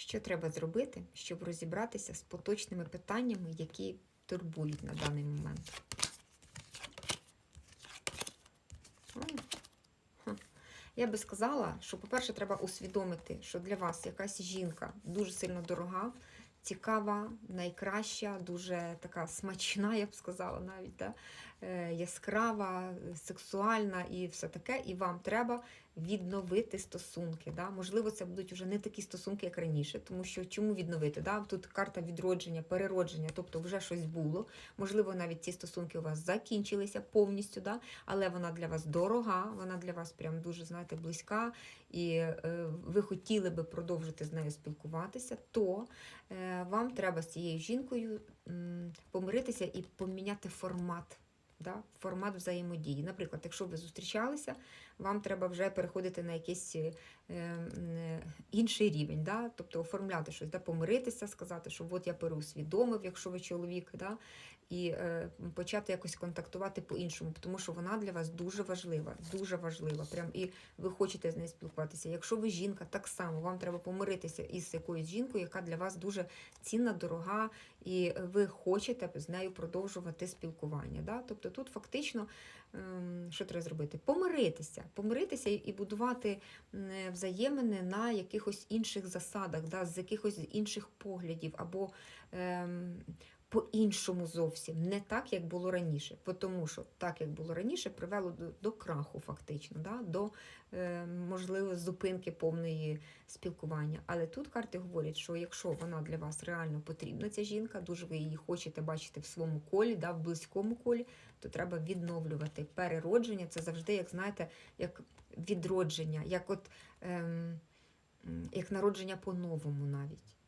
Що треба зробити, щоб розібратися з поточними питаннями, які турбують на даний момент? Я би сказала, що, по-перше, треба усвідомити, що для вас якась жінка дуже сильно дорога, цікава, найкраща, дуже така смачна, я б сказала, навіть да? е, яскрава, сексуальна і все таке. І вам треба відновити стосунки. Да? Можливо, це будуть вже не такі стосунки, як раніше, тому що чому відновити? Да? Тут карта відродження, переродження, тобто вже щось було. Можливо, навіть ці стосунки у вас закінчилися повністю, да? але вона для вас дорога, вона для вас прям дуже, знаєте, близька, і е, ви хотіли би продовжити з нею спілкуватися, то е, вам треба з цією жінкою помиритися і поміняти формат. Да, формат взаємодії. Наприклад, якщо ви зустрічалися, вам треба вже переходити на якийсь е, е, інший рівень, да? тобто оформляти щось, да? помиритися, сказати, що от я переусвідомив, якщо ви чоловік, да? і е, почати якось контактувати по-іншому, тому що вона для вас дуже важлива, дуже важлива. Прям і ви хочете з нею спілкуватися. Якщо ви жінка, так само вам треба помиритися із якоюсь жінкою, яка для вас дуже цінна, дорога, і ви хочете з нею продовжувати спілкування. Да? Тобто тут фактично ем, що треба зробити? Помиритися, помиритися і- будувати взаємини на якихось інших засадах, да? з якихось інших поглядів або. По-іншому зовсім, не так, як було раніше. Тому що так, як було раніше, привело до, до краху, фактично, да? до е, можливо зупинки повної спілкування. Але тут карти говорять, що якщо вона для вас реально потрібна, ця жінка, дуже ви її хочете бачити в своєму колі, да, в близькому колі, то треба відновлювати. Переродження це завжди, як знаєте, як відродження, як от м, як народження по-новому навіть.